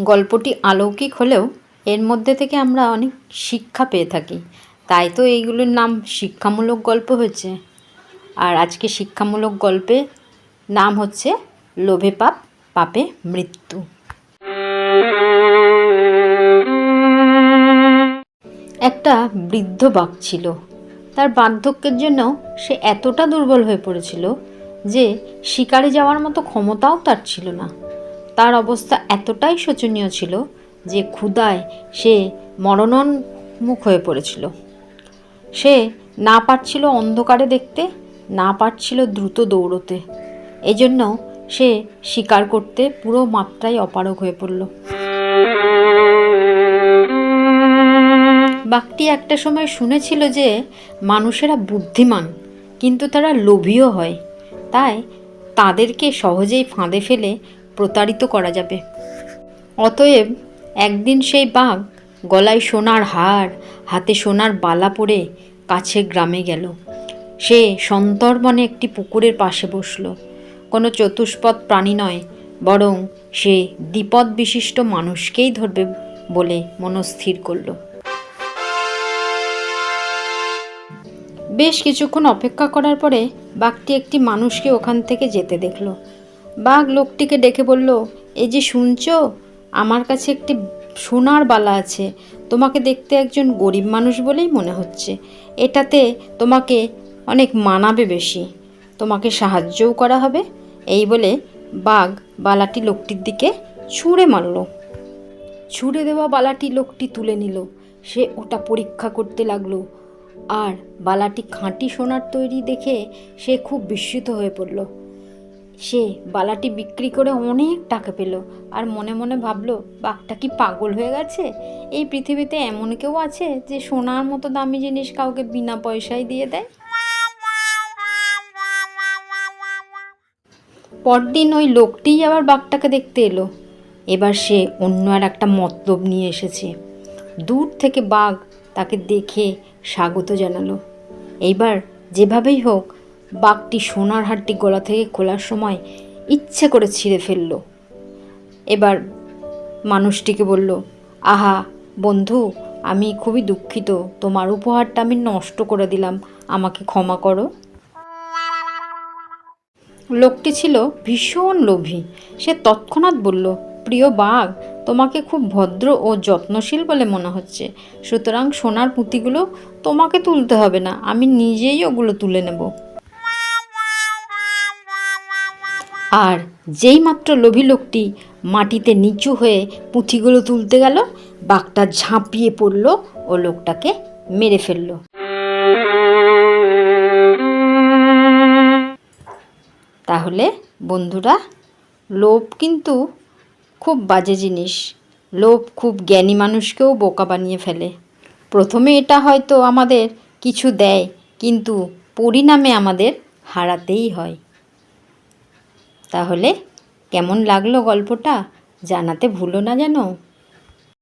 গল্পটি অলৌকিক হলেও এর মধ্যে থেকে আমরা অনেক শিক্ষা পেয়ে থাকি। তাই তো এইগুলোর নাম শিক্ষামূলক গল্প হয়েছে। আর আজকে শিক্ষামূলক গল্পে নাম হচ্ছে লোভে পাপ, পাপে মৃত্যু। একটা বৃদ্ধ বাঘ ছিল। তার বার্ধক্যের জন্য সে এতটা দুর্বল হয়ে পড়েছিল যে শিকারে যাওয়ার মতো ক্ষমতাও তার ছিল না। তার অবস্থা এতটাই শোচনীয় ছিল যে ক্ষুধায় সে মরণোন্মুখ হয়ে পড়েছিল। সে না পারছিল অন্ধকারে দেখতে, না পারছিল দ্রুত দৌড়তে। এজন্য সে শিকার করতে পুরো মাত্রায় অপারগ হয়ে পড়ল। বাঘটি একটা সময় শুনেছিল যে মানুষেরা বুদ্ধিমান, কিন্তু তারা লোভীও হয়। তাই তাদেরকে সহজেই ফাঁদে ফেলে প্রতারিত করা যাবে। অতএব একদিন সেই বাঘ গলায় সোনার হার, হাতে সোনার বালা পরে কাছে গ্রামে গেল। সে সন্তর্পণে একটি পুকুরের পাশে বসল। কোনো চতুষ্পদ প্রাণী নয়, বরং সে দ্বিপদ বিশিষ্ট মানুষকেই ধরবে বলে মনস্থির করল। বেশ কিছুক্ষণ অপেক্ষা করার পরে বাঘটি একটি মানুষকে ওখান থেকে যেতে দেখল। বাঘ লোকটিকে ডেকে বলল এই যে শুনছো? আমার কাছে একটি সোনার বালা আছে। তোমাকে দেখতে একজন গরিব মানুষ বলেই মনে হচ্ছে। এটাতে তোমাকে অনেক মানাবে বেশি। তোমাকে সাহায্যও করা হবে। এই বলে বাঘ বালাটি লোকটির দিকে ছুঁড়ে মারল। ছুঁড়ে দেওয়া বালাটি লোকটি তুলে নিল। সে ওটা পরীক্ষা করতে লাগল। আর বালাটি খাঁটি সোনার তৈরি দেখে সে খুব বিস্মিত হয়ে পড়ল। সে বালাটি বিক্রি করে অনেক টাকা পেল আর মনে মনে ভাবলো, বাঘটা কি পাগল হয়ে গেছে? এই পৃথিবীতে এমন কেউ আছে যে সোনার মতো দামি জিনিস কাউকে বিনা পয়সায় দিয়ে দেয়? পরদিন ওই লোকটিই আবার বাঘটাকে দেখতে এলো। এবার সে অন্য আর একটা মতলব নিয়ে এসেছে। দূর থেকে বাঘ তাকে দেখে স্বাগত জানালো। এইবার যেভাবেই হোক বাঘটি সোনার হারটি গলা থেকে খোলার সময় ইচ্ছে করে ছিঁড়ে ফেলল। এবার মানুষটিকে বলল, আহা, বন্ধু, আমি খুবই দুঃখিত। তোমার উপহারটা আমি নষ্ট করে দিলাম। আমাকে ক্ষমা করো। লোকটি ছিল ভীষণ লোভী। সে তৎক্ষণাৎ বলল, প্রিয় বাঘ, তোমাকে খুব ভদ্র ও যত্নশীল বলে মনে হচ্ছে। সুতরাং সোনার পুঁতিগুলো তোমাকে তুলতে হবে না। আমি নিজেই ওগুলো তুলে নেব। আর যেই মাত্র লোভী লোকটি মাটিতে নিচু হয়ে পুঁথিগুলো তুলতে গেল, বাঘটা ঝাঁপিয়ে পড়ল ও লোকটাকে মেরে ফেলল। তাহলে বন্ধুরা, লোভ কিন্তু খুব বাজে জিনিস। লোভ খুব জ্ঞানী মানুষকেও বোকা বানিয়ে ফেলে। প্রথমে এটা হয়তো আমাদের কিছু দেয়, কিন্তু পরিণামে আমাদের হারাতেই হয়। তাহলে কেমন লাগল গল্পটা? জানাতে ভুলো না যেন।